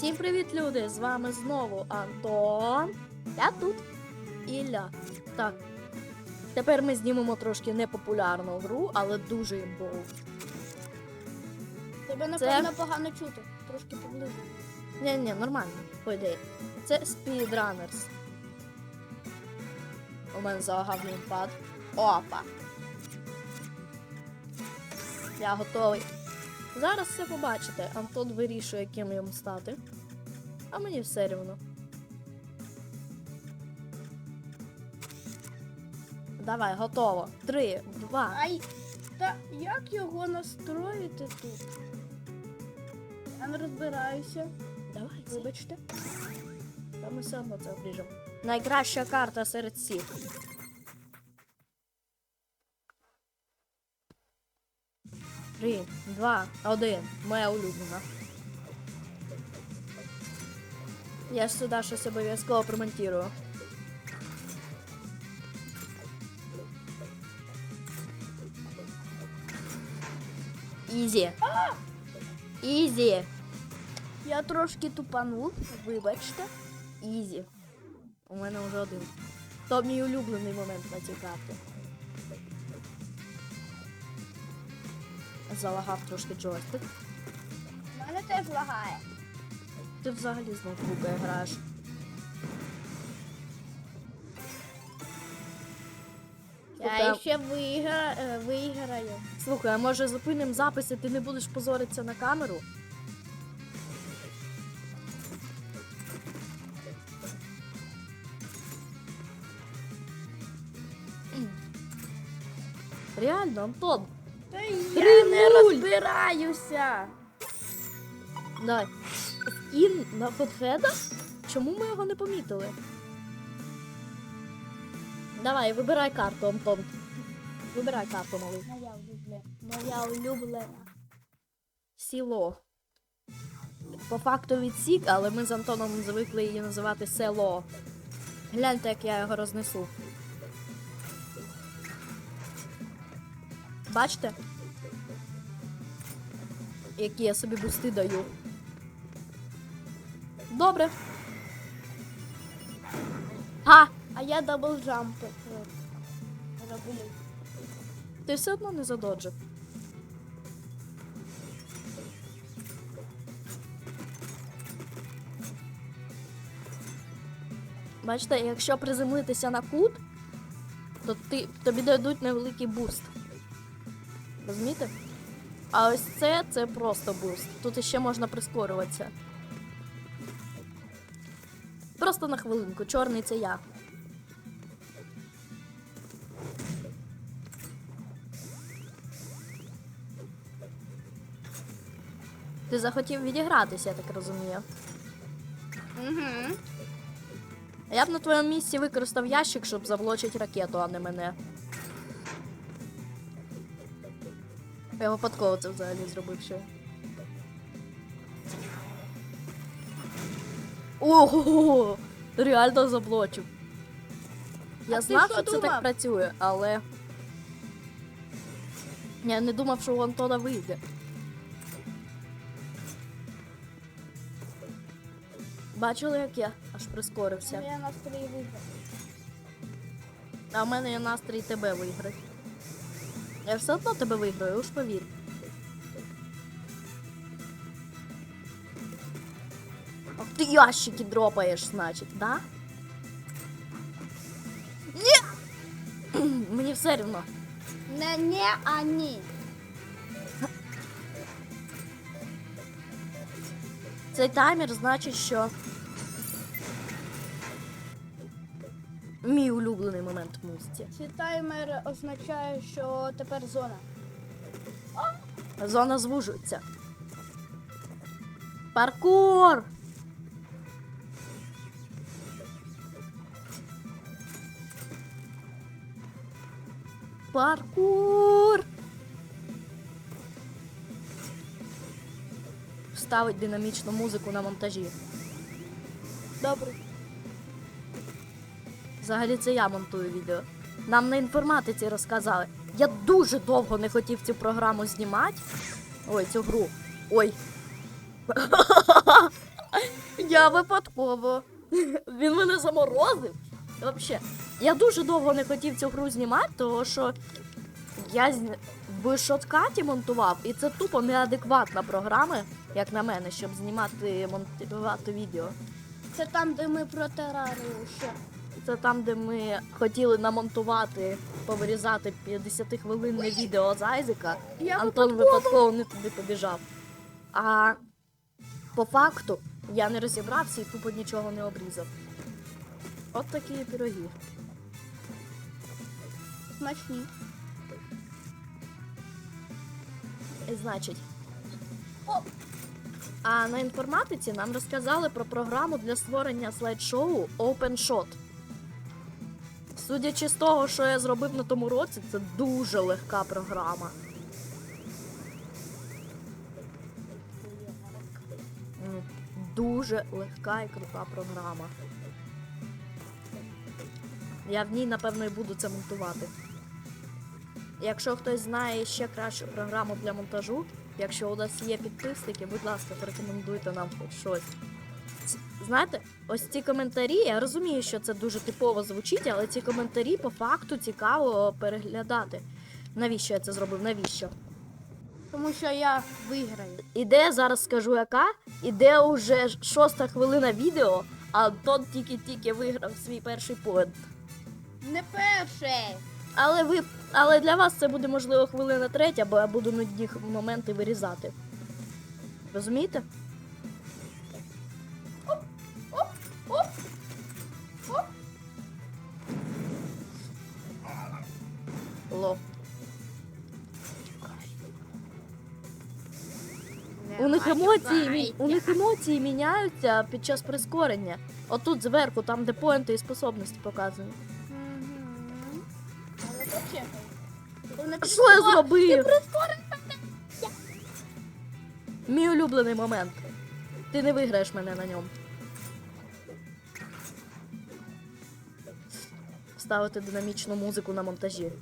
Всім привіт, люди! З вами знову Антон. Я тут. Ілля. Так. Тепер ми знімемо трошки непопулярну гру, але дуже імбову. Тебе Це- напевно погано чути. Трошки поближу. Ні, ні, нормально, по ідеї. Це Speedrunners. У мене залагав геймпад. Опа. Я готовий. Зараз все побачите. Антон вирішує, ким йому стати. А мені все рівно. Давай, готово. Три, два. Ай, та як його настроїти тут? Я не розбираюся. Давай, Вибачте. Та ми одно це обріжемо. Найкраща карта серед всіх. Три, два, один. Моя улюблена. Я ж сюди щось обов'язково промонтірую. Ізі. Ізі. Я трошки тупанув, вибачте. Ізі. У мене вже один. То мій улюблений момент на цій карті. Залагав трошки джойстик. У мене теж лагає. Ти взагалі з ноутбука граєш. Я ще вигра... е, виграю. Слухай, а може зупинимо запис і ти не будеш позоритися на камеру? Реально, Антон. Я не розбираюся. Дай. Скін на Фотхеда? Чому ми його не помітили? Давай, вибирай карту, Антон. Вибирай карту, малий. Моя улюблена. Моя улюблена. Сіло. По факту відсік, але ми з Антоном звикли її називати село. Гляньте, як я його рознесу. Бачите? Які я собі бусти даю. Добре. Га! А я дабл джамп е, роблю. Ти все одно не задоджив. Бачите, якщо приземлитися на кут, то ти, тобі дадуть невеликий буст. Розумієте? А ось це це просто буст. Тут іще можна прискорюватися. Просто на хвилинку. Чорний це я. Ти захотів відігратися, я так розумію. Угу. Я б на твоєму місці використав ящик, щоб заблочити ракету, а не мене. Я випадково це взагалі зробив ще. Ого! Реально заблочив. Я А знав, що що це думав? так працює, але. Я не думав, що у Антона вийде. Бачили, як я аж прискорився. Я настрій виграв. А в мене є настрій тебе виграти. Я все одно тебе виграю, уж повір. Ах ти ящики дропаєш, значить, да? Ні! Мені все рівно. Не не, а ні. Цей таймер значить, що. Мій улюблений момент в музиці. Цей таймер означає, що тепер зона. Зона звужується. Паркур! Паркур! Ставить динамічну музику на монтажі. Добре. Взагалі це я монтую відео. Нам на інформатиці розказали. Я дуже довго не хотів цю програму знімати. Ой, цю гру. Ой. Я випадково. Він мене заморозив. Взагалі, я дуже довго не хотів цю гру знімати, тому що я в шоткаті монтував, і це тупо неадекватна програма, як на мене, щоб знімати монтувати відео. Це там, де ми про терарію ще. Це там, де ми хотіли намонтувати, повирізати 50 хвилинне відео з Айзека. Я Антон випадково не туди побіжав. А по факту я не розібрався і тупо нічого не обрізав. От такі пироги. Смачні. І значить. А на інформатиці нам розказали про програму для створення слайд-шоу OpenShot. Судячи з того, що я зробив на тому році, це дуже легка програма. Дуже легка і крута програма. Я в ній, напевно, і буду це монтувати. Якщо хтось знає ще кращу програму для монтажу, якщо у нас є підписники, будь ласка, порекомендуйте нам хоч щось. Знаєте, ось ці коментарі, я розумію, що це дуже типово звучить, але ці коментарі по факту цікаво переглядати. Навіщо я це зробив? Навіщо? Тому що я виграю. Іде, зараз скажу яка, іде уже шоста хвилина відео, а Антон тільки-тільки виграв свій перший поінт. Не перше. Але ви, але для вас це буде можливо хвилина третя, бо я буду нудні моменти вирізати. Розумієте? Них емоції, мі- у них емоції міняються під час прискорення. Отут зверху, там, де поінти і способності показані. Мгм. Але почекай. Вона Що я зробив? Мій улюблений момент. Ти не виграєш мене на ньому. Ставити динамічну музику на монтажі.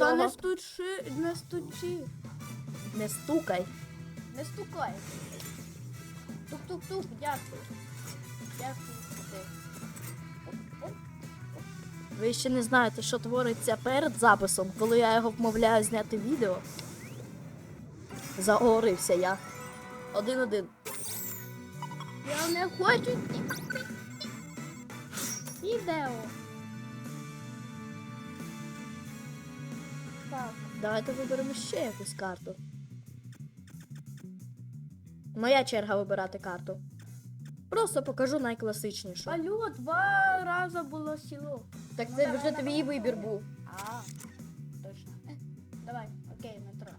Та Нічого не стучи, не стучи. не стукай. Не стукай. Тук-тук-тук, дякую. Дякую. Ви ще не знаєте, що твориться перед записом, коли я його вмовляю зняти відео. Заговорився я. Один-один. Я не хочу відео. Давайте виберемо ще якусь карту. Моя черга вибирати карту. Просто покажу найкласичнішу. Алло, два рази було село. Так це вже твій вибір був. А, точно. Е, Давай, окей, метро.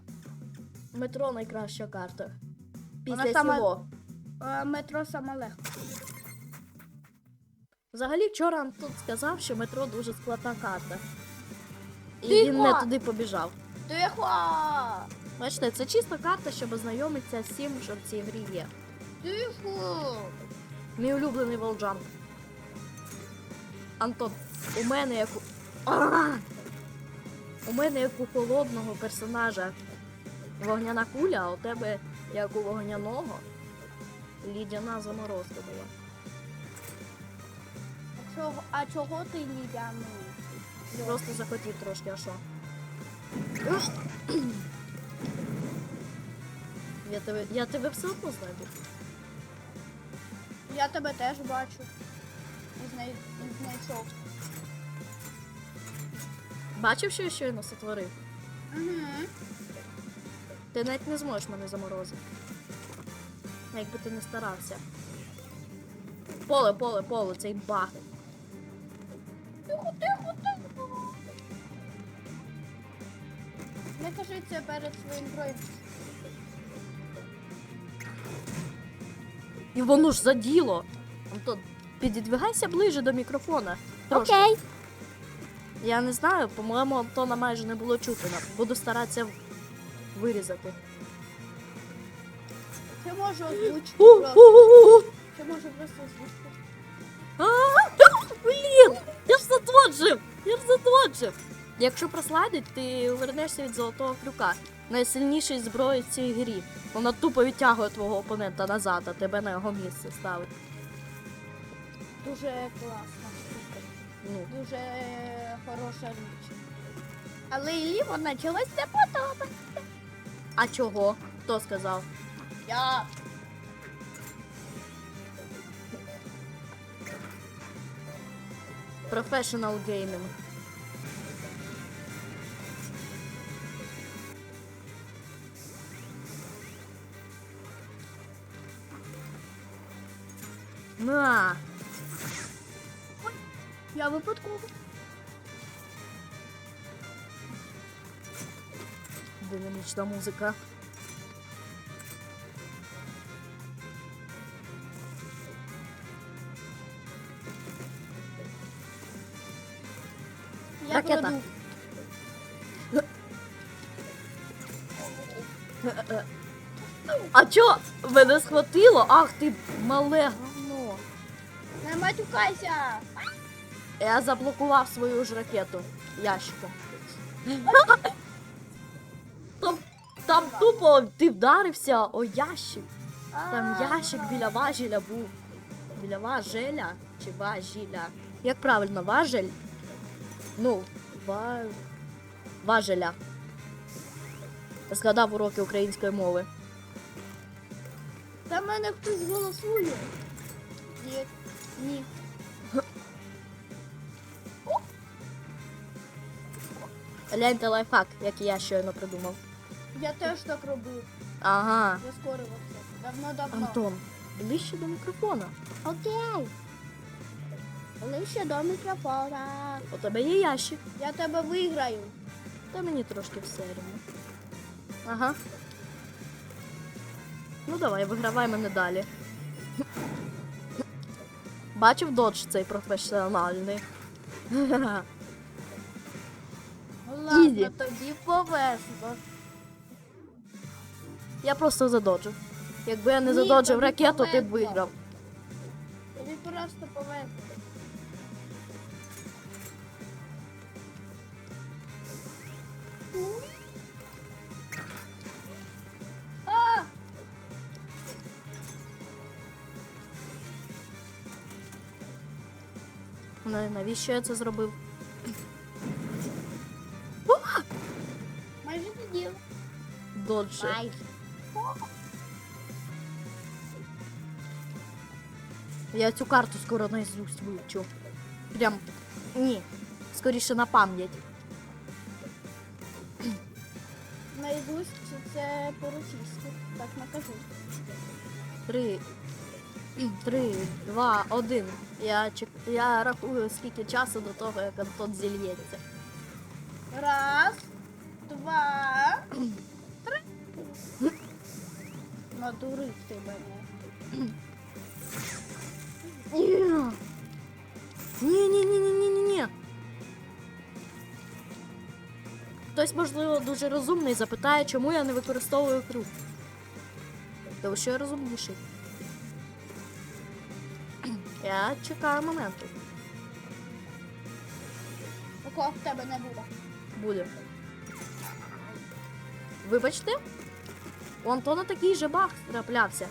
Метро найкраща карта. Після Вона сама-. Е, Метро саме легко. Взагалі вчора Антон сказав, що метро дуже складна карта. І він не туди побіжав. Тихо! Бачите, це чисто карта, щоб ознайомитися з всім, що в цій грі є. Тихо! Мій улюблений волджамп. Антон, у мене як у. У мене як у холодного персонажа вогняна куля, а у тебе як у вогняного лідяна заморозка була. А чого, а чого ти лідяний? Просто захотів трошки, а що? Я тебе, я тебе все одно знайду. Я тебе теж бачу. І знай... і знайшов. Бачив, що я щойно сотворив? Угу. Ти навіть не зможеш мене заморозити. Якби ти не старався. Поле, поле, поле, цей баг. Не кажи це перед своїм броєм. І воно ж заділо. Антон, підідвигайся ближче до мікрофона. Трошки. Окей. Я не знаю, по-моєму, Антона майже не було чути. Буду старатися вирізати. Це Ще можу озвучити просто. можу просто озвучити. А, Блін! Я ж задоджив! Я ж задоджив! Якщо прослайдить, ти увернешся від золотого крюка. Найсильнішої зброї в цій грі. Вона тупо відтягує твого опонента назад, а тебе на його місце ставить. Дуже класна штука. Ну, Дуже хороша річ. Але Іллі вона чогось не подобається. а чого? Хто сказав? Я. Professional Gaming. На! Ой, Я випадково. Динамічна музика. Я Ракета. А чо? Мене схватило? Ах ти мале матюкайся. Я заблокував свою ж ракету ящиком. Там, там тупо ти вдарився о ящик. Там ящик біля важеля був. Біля важеля чи важіля. Як правильно, важель? Ну, ва... важеля. Згадав уроки української мови. Та мене хтось голосує. Ні. Ні. Гляньте лайфхак, який я щойно придумав. Я теж так робив. Ага. Я скоривався. Давно-давно. Антон, ближче до мікрофона. Окей. Ближче до мікрофона. У тебе є ящик. Я тебе виграю. Та мені трошки все рівно. Ага. Ну давай, вигравай мене далі. Бачив додж цей професіональний. Ладно, тоді повезло. Я просто задоджив. Якби я не задоджив ракету, ти б виграв. Тобі просто повезло. Ну, Навіщо я це зробив? Майже. Доджи. Майже. Я цю карту скоро наизусть вивчу. Прям ні. Скоріше на пам'ять. Найдусь це по-російськи. Так накажу. Три. Три, два, один. Я чек... я рахую скільки часу до того, як Антон зільється. Раз, два, три. Надурив ти мене. Ні, ні, ні, ні, ні, ні, ні. Хтось, можливо, дуже розумний запитає, чому я не використовую круг. Тому що я розумніший. Я чекаю моменту. У кого в тебе не буде. Буде. Вибачте, у Антона такий же баг траплявся.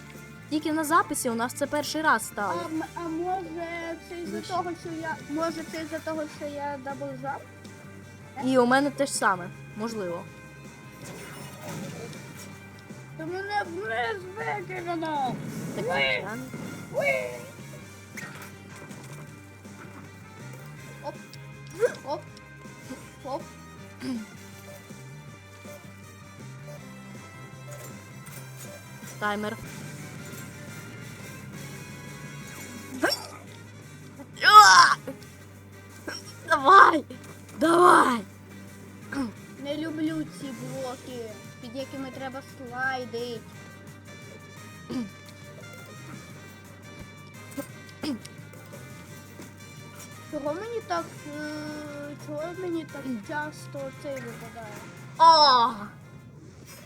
Тільки на записі у нас це перший раз стало. м- а може це із-за того, що я. Може це із-за того, що я даблжав? І у мене те ж саме, можливо. То мене вниз викинуло. Так, Ой. Оп. Таймер. Давай! Давай! Не люблю ці блоки, під якими треба слайдити. Чого мені так. Чого мені так часто цей випадає?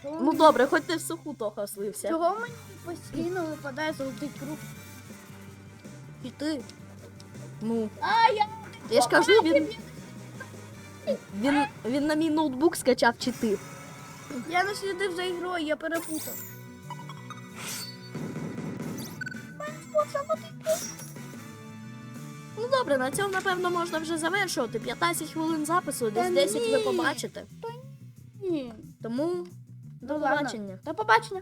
Чого Ну мені- добре, хоч ти в суху того слився. Чого мені постійно випадає золотий круг? І ти. Ну, А, я... я ж кажу, він. Він, він на мій ноутбук скачав чити. Я не слідив за ігрою, я перепутав. Добре, на цьому напевно можна вже завершувати. 15 хвилин запису, десь Та 10 ви побачите. побачите. Ні. Тому до Ну побачення. До побачення.